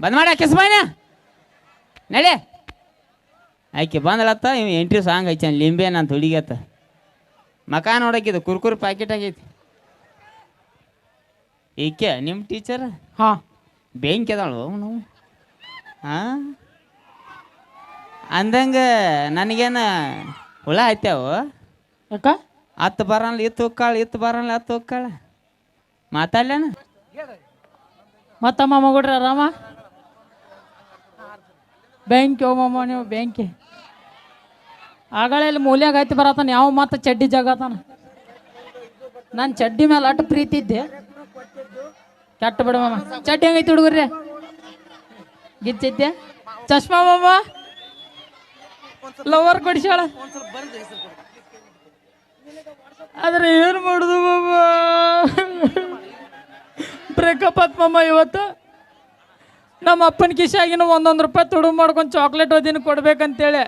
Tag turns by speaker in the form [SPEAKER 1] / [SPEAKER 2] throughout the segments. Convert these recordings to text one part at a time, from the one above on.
[SPEAKER 1] ಬಂದ್ ಮಾಡಿ ಕಿಸ್ಮಾನ ನಡೆ. ಆಕೆ ಬಂದಳತ್ತ ಇವ್ ಎಂಟ್ರಿ ಸಾಂಗ್ ಐತಿ ಲಿಂಬೆ ನಾನು ಹುಡುಗಿಯತ್ತ ಮಕ ನೋಡಕ್ಕಿದ ಕುರ್ಕುರ್ ಪ್ಯಾಕೆಟ್ ಆಗೈತಿ. ಈಕೆ ನಿಮ್ಮ ಟೀಚರ್
[SPEAKER 2] ಹಾ.
[SPEAKER 1] ಬೆಂಕಿ ಅದಾಳು ಅವನು. ಹಾಂ? ಅಂದಂಗ ನನಗೇನು ಹುಳ ಆಯ್ತಾವು
[SPEAKER 2] ಅಕ್ಕ
[SPEAKER 1] ಹತ್ತು ಬರಲ್ಲ ಇತ್ತು ಹೋಗ್ಕಾಳ ಇತ್ತು ಬರಲ್ಲ ಹತ್ತು ಹೋಗ್ಕಾಳ ಮಾತಾಡ್ಲೇನ?
[SPEAKER 2] ಮತ್ತ ಮಗುಡ್ರಿ ಆರಾಮ ಬೆಂಕಿ ಓ ನೀವು ಬ್ಯಾಂಕಿ ಆಗಳೇ ಇಲ್ಲಿ ಮೂಲ್ಯಾಗ ಐತಿ ಬರತಾನ ಯಾವ ಮತ್ತೆ ಚಡ್ಡಿ ಜಗತಾನ ನಾನು ಚಡ್ಡಿ ಮೇಲೆ ಅಟ್ಟು ಪ್ರೀತಿ ಇದ್ದೆ. ಕೆಟ್ಟ ಬಿಡ ಮಾಮ. ಚಡ್ಡಿ ಹೆಂಗೈತಿ ಹುಡುಗರ್ರಿ? ಗಿಚ್ಚಿದ್ದೆ. ಚಶ್ಮಾ ಮಾಮ? ಲವರ್ ಕೊಡಿಸ್ಯಾಳ. ಆದ್ರೆ ಏನು ಮಾಡುದು? ಮಾಮ ಬ್ರೇಕಪ್ ಇವತ್ತು? ನಮ್ಮ ಅಪ್ಪನ ಕಿಶಾಗಿನ ಒಂದೊಂದು ರೂಪಾಯಿ ತುಡುಗು ಮಾಡ್ಕೊಂಡು ಚಾಕ್ಲೇಟ್ ಓದಿನ ಕೊಡ್ಬೇಕಂತೇಳಿ.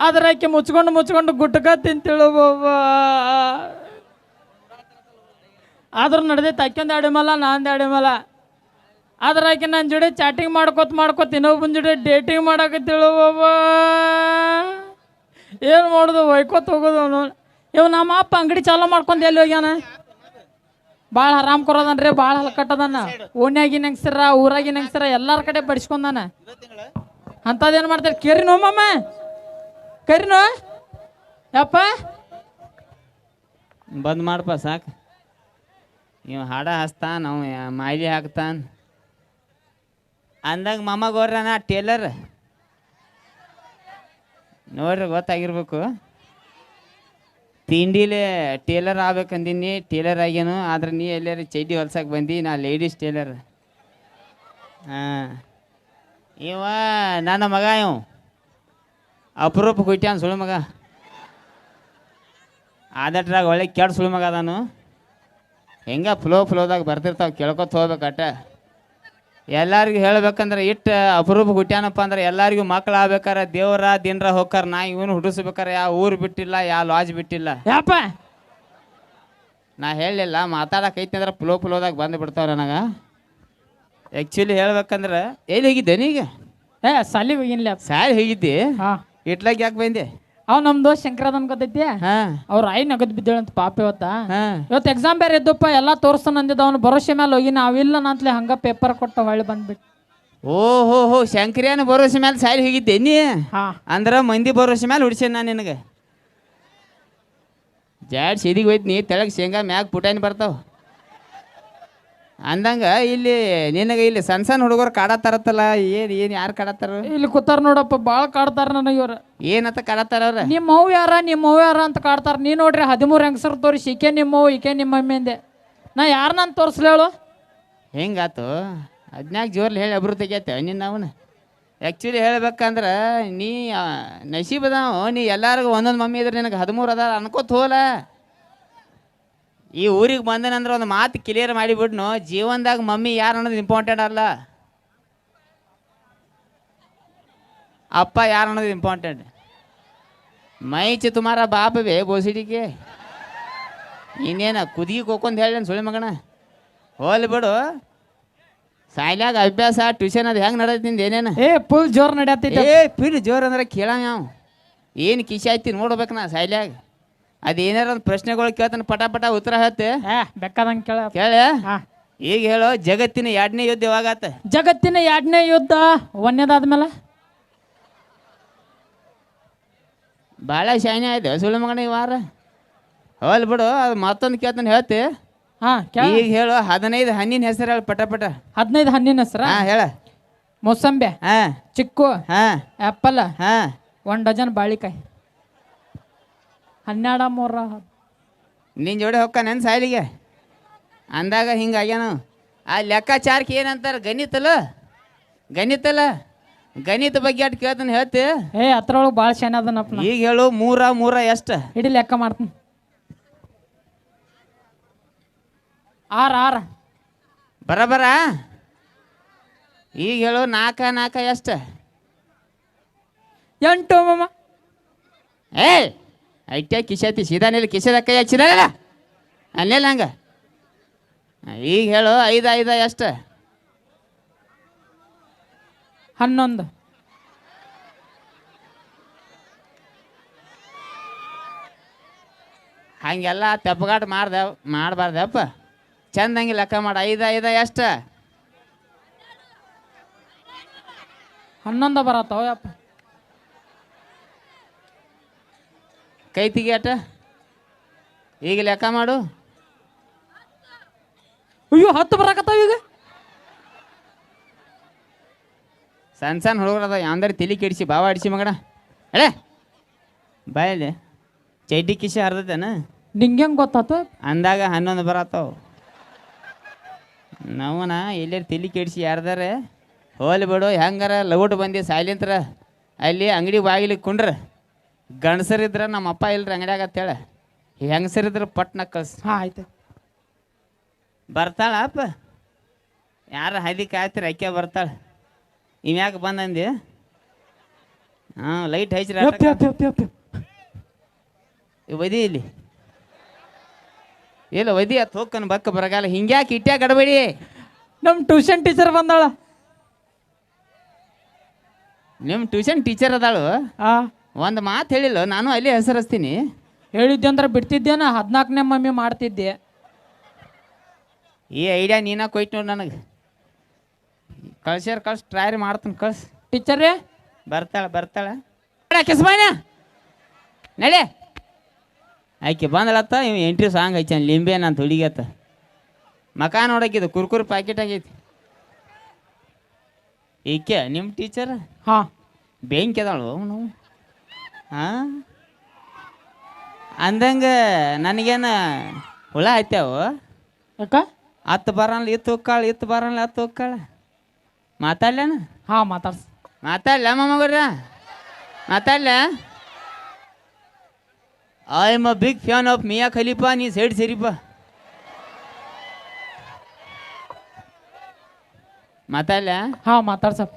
[SPEAKER 2] ಆದ್ರೆ ಆಕೆ ಮುಚ್ಕೊಂಡು ಮುಚ್ಕೊಂಡು ಗುಟ್ಕ ತಿಂತಿಳು ಆದ್ರೂ ನಡೆದೈತೆ ಆಕ್ಯಂದು ಅಡಿಮಲ್ಲ ನಂದು ಅಡಿಮಲ್ಲ ಆದ್ರೆ ಆಕೆ ನನ್ನ ಜೋಡಿ ಚಾಟಿಂಗ್ ಮಾಡ್ಕೊತ ಮಾಡ್ಕೊತ ಇನ್ನೊಬ್ಬನ ಜೋಡಿ ಡೇಟಿಂಗ್ ಮಾಡಕತ್ತಿಳು ಏನು ಮಾಡೋದು, ಒಯ್ಕೋತ ಹೋಗೋದು ಅವನು. ಇವ್ ನಮ್ಮ ಅಪ್ಪ ಅಂಗಡಿ ಚಾಲೂ ಮಾಡ್ಕೊಂಡು ಎಲ್ಲಿ ಹೋಗ್ಯಾನ? ಭಾಳ ಆರಾಮ್ ಕೊರೋದನ್ರಿ ಭಾಳ ಹಲಕಟ್ಟದನ್ನ ಓಣ್ಯಾಗಿನ ಹೆಂಗ್ಸರ ಊರಾಗಿ ಹೆಂಗ್ಸರ ಎಲ್ಲಾರ ಕಡೆ ಬಡಿಸ್ಕೊಂಡಾನ. ಅಂಥದ್ದೇನು ಮಾಡ್ತಾರೆ? ಕೇರಿನೋ ಮಮ್ಮ ಕರಿನೋ ಯಪ್ಪ.
[SPEAKER 1] ಬಂದ್ ಮಾಡಪ್ಪ ಸಾಕು. ನೀವು ಹಾಡ ಹಸ್ತಾನ ಅವ ಮಾಯ್ಲಿ ಹಾಕ್ತಾನ. ಅಂದಾಗ ಮಮ್ಮ ಗೋರ್ರನ ಟೇಲರ್. ನೋಡ್ರಿ ಗೊತ್ತಾಗಿರ್ಬೇಕು. ತಿಂಡಿಲೇ ಟೇಲರ್ ಆಗ್ಬೇಕಂದಿನಿ, ಟೇಲರ್ ಆಗ್ಯಾನು, ಆದ್ರೆ ನೀ ಎಲ್ಲಾರು ಚಡ್ಡಿ ಹೊಲ್ಸಕ್ಕೆ ಬಂದಿ, ನಾ ಲೇಡೀಸ್ ಟೇಲರ್. ಹಾಂ. ಇವ ನನ್ನ ಮಗ ಇವ. ಅಪರೂಪ ಕೊಟ್ಯಾನ ಸುಳ್ಳು ಮಗ. ಆದಟ್ರಾಗ ಒಳ್ಳೆ ಕೆಟ್ಟ ಸುಳ್ಳು ಮಗ ಅದಾನು. ಹೆಂಗ ಫ್ಲೋ ಫ್ಲೋದಾಗ ಬರ್ತಿರ್ತಾವ, ಕೇಳ್ಕೊತ ಹೋಗ್ಬೇಕಟ ಎಲ್ಲಾರಿಗೂ ಹೇಳ್ಬೇಕಂದ್ರೆ ಇಟ್ಟು ಅಪರೂಪ ಹುಟ್ಟ್ಯಾನಪ್ಪ ಅಂದ್ರೆ ಎಲ್ಲರಿಗೂ ಮಕ್ಳು ಆಗ್ಬೇಕಾರ ದೇವ್ರ ದಿನರ ಹೋಗ್ತಾರ ನಾ ಇವನು ಹುಡುಸ್ಬೇಕಾರ ಯಾವ ಊರು ಬಿಟ್ಟಿಲ್ಲ ಯಾವ ಲಾಜ್ ಬಿಟ್ಟಿಲ್ಲ.
[SPEAKER 2] ಯಾಪ?
[SPEAKER 1] ನಾ ಹೇಳಲಿಲ್ಲ ಮಾತಾಡಕೈತಿ ಅಂದ್ರೆ ಪ್ಲೋ ಪ್ಲೋದಾಗ ಬಂದು ಬಿಡ್ತಾವ ನನಗೆ. ಆ್ಯಕ್ಚುಲಿ ಹೇಳ್ಬೇಕಂದ್ರೆ ಎಲ್ಲಿ ಹೋಗಿದ್ದೆ ನೀಗ?
[SPEAKER 2] ಏ ಸಾಲಿ ಹೋಗಿನ್ಲ
[SPEAKER 1] ಸಾಲಿ ಹೇಗಿದ್ದಿ? ಇಟ್ಲಾಗ ಯಾಕೆ ಬಂದೆ?
[SPEAKER 2] ಅವ್ ನಮ್ ದೋಸ್ತ್ ಶಂಕರದನ್ ಗೊತ್ತೈತಿ?
[SPEAKER 1] ಹಾಂ.
[SPEAKER 2] ಅವ್ರ ಐ ನಗದ್ ಬಿದ್ದೇಳಂತ ಪಾಪ ಇವತ್ತ. ಇವತ್ತು ಎಕ್ಸಾಮ್ ಬೇರೆ ಇದ್ದಪ್ಪ ಎಲ್ಲಾ ತೋರಿಸ್ತಾನ ಅಂದಿದ್ದ ಅವ್ನು ಭರೋಸೆ ಮೇಲೆ ಹೋಗಿ ನಾವಿಲ್ಲ ನಂತಲೇ ಹಂಗ ಪೇಪರ್ ಕೊಟ್ಟ ಹೊಳ್ಳಿ ಬಂದ್ಬಿಟ್ಟು
[SPEAKER 1] ಓ ಹೋ ಹೋ ಶಂಕರಿಯನ ಭರೋಸೆ ಮೇಲೆ ಸಾರಿ ಹೋಗಿದ್ದೆ ನೀ?
[SPEAKER 2] ಹಾ.
[SPEAKER 1] ಅಂದ್ರೆ ಮಂದಿ ಭರೋಸೆ ಮೇಲೆ ಹುಡ್ಸೇನ್ ನಾನು ನಿನಗೆ. ಜಾಡ್ ಸಿದಿಗೆ ಹೋಯ್ತು ನೀ ತೆಳಗೆ ಶೇಂಗಾ ಮ್ಯಾಗ ಪುಟಾನಿ ಬರ್ತಾವ. ಅಂದಂಗ ಇಲ್ಲಿ ನಿನಗೆ ಇಲ್ಲಿ ಸಣ್ಣ ಸಣ್ಣ ಹುಡುಗರು ಕಾಡತ್ತಾರತ್ತಲ್ಲ ಏನು ಏನು ಯಾರು ಕಾಡತ್ತಾರ
[SPEAKER 2] ಇಲ್ಲಿ ಕೂತಾರ ನೋಡಪ್ಪ ಭಾಳ ಕಾಡ್ತಾರ ನನಗೆ ಇವ್ರು.
[SPEAKER 1] ಏನಂತ ಕಾಡತ್ತಾರ ಅವ್ರ?
[SPEAKER 2] ನಿಮ್ಮ ಅವ್ವ ಯಾರ ನಿಮ್ಮ ಅವ್ ಯಾರ ಅಂತ ಕಾಡ್ತಾರ ನೀ ನೋಡ್ರಿ ಹದಿಮೂರು ಹೆಂಗಸರು ತೋರಿಸಿ ಈಕೆ ನಿಮ್ಮ ಇಕೆ ಈಕೆ ನಿಮ್ಮ ಮಮ್ಮಿ ಅಂದೆ. ನಾ ಯಾರನ್ನ ತೋರಿಸ್ಲಿ ಹೇಳು?
[SPEAKER 1] ಹೆಂಗಾತು? ಹದಿನಾಲ್ಕು ಜೋರ್ಲಿ ಹೇಳಿ ಅಭಿವೃದ್ಧಿ ಆಗೈತೆ ನಿನ್ನ ಅವನ. ಆ್ಯಕ್ಚುಲಿ ಹೇಳ್ಬೇಕಂದ್ರೆ ನೀ ಅದಾವ ನೀ ಎಲ್ಲರಿಗೂ ಒಂದೊಂದು ಮಮ್ಮಿ ಇದ್ರೆ ನಿನಗೆ ಹದಿಮೂರು ಅದಾರ ಅನ್ಕೋತ ಹೋಲ ಈ ಊರಿಗೆ ಬಂದನಂದ್ರೆ ಒಂದು ಮಾತು ಕ್ಲಿಯರ್ ಮಾಡಿಬಿಡ್ನು. ಜೀವನದಾಗ ಮಮ್ಮಿ ಯಾರು ಅನ್ನೋದು ಇಂಪಾರ್ಟೆಂಟ್ ಅಲ್ಲ. ಅಪ್ಪ ಯಾರು ಅನ್ನೋದು ಇಂಪಾರ್ಟೆಂಟ್ ಮೈ ತುಮಾರ ಬಾಪವೇ ಬೋಸಿಡಿಗೆ ಇನ್ನೇನ ಕುದಿಗೆ ಹೋಗ್ಕೊಂಡ್ ಹೇಳಿ ಸುಳಿ ಮಗಣ ಹೋಲ್ ಬಿಡು. ಸಾಯ್ಲಾಗ ಅಭ್ಯಾಸ ಟ್ಯೂಷನ್ ಅದು ಹೆಂಗೆ ನಡೀತಿಂದ ಏನೇನು?
[SPEAKER 2] ಏ ಫುಲ್ ಜೋರ್ ನಡೆಯತ್ತೈತೆ
[SPEAKER 1] ಏ ಫುಲ್ ಜೋರ್ ಅಂದ್ರೆ ಕೇಳ ನಾವು ಏನು ಕಿಶಿ ಆಯ್ತಿ ನೋಡ್ಬೇಕು ನಾ ಸಾಯ್ಲಾಗ. ಅದು ಏನಾರ ಒಂದು ಪ್ರಶ್ನೆಗಳು ಕೇಳ್ತಾನೆ ಪಟ ಪಟ ಉತ್ತರ ಹೇಳ್ತೆ?
[SPEAKER 2] ಏ ಬೇಕಾದಂಗೆ ಕೇಳ.
[SPEAKER 1] ಕೇಳ.
[SPEAKER 2] ಹಾ.
[SPEAKER 1] ಈಗ ಹೇಳೋ ಜಗತ್ತಿನ ಎರಡನೇ ಯುದ್ಧ ಯಾವಾಗಾತ
[SPEAKER 2] ಜಗತ್ತಿನ ಎರಡನೇ ಯುದ್ಧ ಒಂದೇದಾದ್ಮೇಲೆ
[SPEAKER 1] ಭಾಳ ಶಾನೆ ಆಯ್ತು ಸುಳ್ಳು ಮಗನ ಈ ವಾರ. ಹೋಲ್ ಬಿಡು ಅದು ಮತ್ತೊಂದು ಕೇಳ್ತಾನೆ ಹೇಳ್ತೆ?
[SPEAKER 2] ಹಾ ಕೇಳ.
[SPEAKER 1] ಈಗ ಹೇಳು ಹದಿನೈದು ಹಣ್ಣಿನ ಹೆಸರು ಹೇಳು ಪಟ ಪಟ.
[SPEAKER 2] ಹದಿನೈದು ಹಣ್ಣಿನ ಹೆಸರ?
[SPEAKER 1] ಹಾಂ ಹೇಳ.
[SPEAKER 2] ಮೋಸಂಬೆ
[SPEAKER 1] ಹಾ.
[SPEAKER 2] ಚಿಕ್ಕು
[SPEAKER 1] ಹಾ.
[SPEAKER 2] ಆ್ಯಪಲ್
[SPEAKER 1] ಹಾ.
[SPEAKER 2] ಒಂದು ಡಜನ್ ಬಾಳಿಕಾಯಿ. ಹನ್ನೆರಡ ಮೂರ.
[SPEAKER 1] ನಿನ್ನ ಜೋಡಿ ನನ್ನ ಸಾಯ್ಲಿಗೆ. ಅಂದಾಗ ಹಿಂಗೆ ಆಗ್ಯಾನ. ಆ ಲೆಕ್ಕಾಚಾರಕ್ಕೆ ಏನಂತಾರೆ ಗಣಿತಲ್ಲ ಗಣಿತಲ್ಲ ಗಣಿತ ಬಗ್ಗೆ ಅಟ್ ಕೇಳ್ತಾನೆ ಹೇಳ್ತಿ?
[SPEAKER 2] ಏ ಅದ್ರೊಳಗೆ ಭಾಳ ಶಾನೆ ಅದನಪ್ಪ
[SPEAKER 1] ಈಗ ಹೇಳು ಮೂರ ಮೂರ ಎಷ್ಟು?
[SPEAKER 2] ಇಡೀ ಲೆಕ್ಕ ಮಾಡ್ತೀನಿ. ಆರ್ ಆರ್.
[SPEAKER 1] ಬರಬರ ಈಗ ಹೇಳು ನಾಲ್ಕ ನಾಲ್ಕ ಎಷ್ಟು?
[SPEAKER 2] ಎಂಟು ಮಮ್ಮ.
[SPEAKER 1] ಏ ಐಟ್ಯ ಸೀದಾ ನೀಲಿ ಕಿಸದ ಕೈ ಹಚ್ಚಿದಾಗಲ್ಲ ಅಲ್ಲೆಲ್ಲ ಹಂಗೆ? ಈಗ ಹೇಳು ಐದು ಐದು ಎಷ್ಟು?
[SPEAKER 2] ಹನ್ನೊಂದು.
[SPEAKER 1] ಹಂಗೆಲ್ಲ ತೆಪ್ಪಗಾಟ ಮಾಡ್ದೆ ಮಾಡಬಾರ್ದಪ್ಪ. ಚಂದಂಗೆ ಲೆಕ್ಕ ಮಾಡಿ ಐದು ಐದ ಎಷ್ಟು?
[SPEAKER 2] ಹನ್ನೊಂದು ಬರತ್ತಾವ ಯಪ್ಪ.
[SPEAKER 1] ಕೈ ತೆಗಿಯಾಟ ಈಗ ಲೆಕ್ಕ ಮಾಡು.
[SPEAKER 2] ಅಯ್ಯೋ ಹತ್ತು ಬರಾಕತ್ತಾವ ಈಗ?
[SPEAKER 1] ಸಣ್ಣ ಸಣ್ಣ ಹುಡುಗರದ ಯಾವ್ದಾರು ತಲೆ ಕೆಡಿಸಿ ಬಾವ ಆಡಿಸಿ ಮಗಣ ಹೇಳೇ ಬಾಯಲ್ಲಿ. ಚಡ್ಡಿ ಕಿಶೆ ಹರಿದತೇನ?
[SPEAKER 2] ನಿಂಗೆ ಹೆಂಗೆ ಗೊತ್ತಾತು?
[SPEAKER 1] ಅಂದಾಗ ಹನ್ನೊಂದು ಬರತ್ತಾವ. ನಾವನ ಎಲ್ಲಾರು ತಲೆ ಕೆಡಿಸಿ ಯಾರ್ದಾರೆ ಹೋಲಿ ಬಿಡು ಹೆಂಗಾರ ಲೌಟ್ ಬಂದಿ ಸಾಯ್ಲಿಂತ್ರ ಅಲ್ಲಿ ಅಂಗಡಿ ಬಾಗಿಲಿಗೆ ಕುಂಡ್ರ. ಗಂಡಸರಿದ್ರ ನಮ್ಮ ಅಪ್ಪ ಇಲ್ರಿ ಅಂಗಡಿಯಾಗ ಅಂತೇಳ ಹೆಂಗಸರಿದ್ರೆ ಪಟ್ನ ಕಳ್ಸ.
[SPEAKER 2] ಹಾಂ ಆಯ್ತು.
[SPEAKER 1] ಬರ್ತಾಳ ಅಪ್ಪ ಯಾರ ಹದಿ ಕಾಯ್ತಿರ ಅಕ್ಕೆ ಬರ್ತಾಳೆ. ಇವ್ಯಾಕೆ ಬಂದಂದಿ? ಹಾಂ ಲೈಟ್
[SPEAKER 2] ಹೈಚ್ರಿ.
[SPEAKER 1] ಒದಿ ಇಲ್ಲಿ. ಇಲ್ಲ ಒದಿ ಅತ್ ಹೋಗ್ಕನ್ ಬಕ್ಕ ಬರಗಾಲ. ಹಿಂಗ್ಯಾಕೆ ಇಟ್ಯಾಕ ಗಡಬೇಡಿ?
[SPEAKER 2] ನಮ್ಮ ಟ್ಯೂಷನ್ ಟೀಚರ್ ಬಂದಾಳ.
[SPEAKER 1] ನಿಮ್ಮ ಟ್ಯೂಷನ್ ಟೀಚರ್ ಅದಾಳು?
[SPEAKER 2] ಆ.
[SPEAKER 1] ಒಂದು ಮಾತು ಹೇಳಿಲ್ಲ ನಾನು ಅಲ್ಲಿ ಹೆಸರಿಸ್ತೀನಿ.
[SPEAKER 2] ಹೇಳಿದ್ದೆ ಅಂದ್ರೆ ಬಿಡ್ತಿದ್ದೇನ ಹದಿನಾಲ್ಕನೇ ಮಮ್ಮಿ ಮಾಡ್ತಿದ್ದೆ.
[SPEAKER 1] ಈ ಐಡಿಯಾ ನೀನ ಕೊಯ್ತು ನೋಡಿ ನನಗೆ. ಕಳ್ಸ್ಯಾರ ಕಳ್ಸಿ ಟ್ರೈ ಮಾಡ್ತೀನಿ ಕಳ್ಸಿ.
[SPEAKER 2] ಟೀಚರೇ
[SPEAKER 1] ಬರ್ತಾಳೆ ಬರ್ತಾಳೆ. ಕಿಸ್ಮಾನ ನಡೆ. ಆಕೆ ಬಂದಳತ್ತ ಇವ್ ಎಂಟ್ರಿ ಸಾಂಗ್ ಐತೆ ಲಿಂಬೆ ನಾನು ಹುಡುಗಿಯತ್ತ ಮಕ ನೋಡಕ್ಕಿದು ಕುರ್ಕುರ್ ಪ್ಯಾಕೆಟ್ ಆಗೈತಿ. ಈಕೆ ನಿಮ್ಮ ಟೀಚರ್?
[SPEAKER 2] ಹಾಂ.
[SPEAKER 1] ಬೆಂಕಿ ಅದಾಳು ಅವನು? ಹಾಂ ಅಂದಂಗ ನನಗೇನು ಹುಳ ಆಯ್ತಾವು?
[SPEAKER 2] ಅಕ್ಕ
[SPEAKER 1] ಹತ್ತು ಬರಲ್ಲ ಇತ್ತು ಹೋಗ್ಕಾಳ ಇತ್ತು ಬರಲ್ಲ ಹತ್ತು ಹೋಗ್ಕಾಳ ಮಾತಾಡ್ಲೇನ?
[SPEAKER 2] ಹಾ ಮಾತಾಡ್ಸ.
[SPEAKER 1] ಮಾತಾಡ್ಲ ಮಮ್ಮಗರ ಮಾತಾಡ್ಲ? I am a big fan of Mia Khalifa ನೀ ಸೈಡ್ ಸೇರಿಪ್ಪ ಮಾತಾಡ್ಲ?
[SPEAKER 2] ಹಾ ಮಾತಾಡ್ಸಪ್ಪ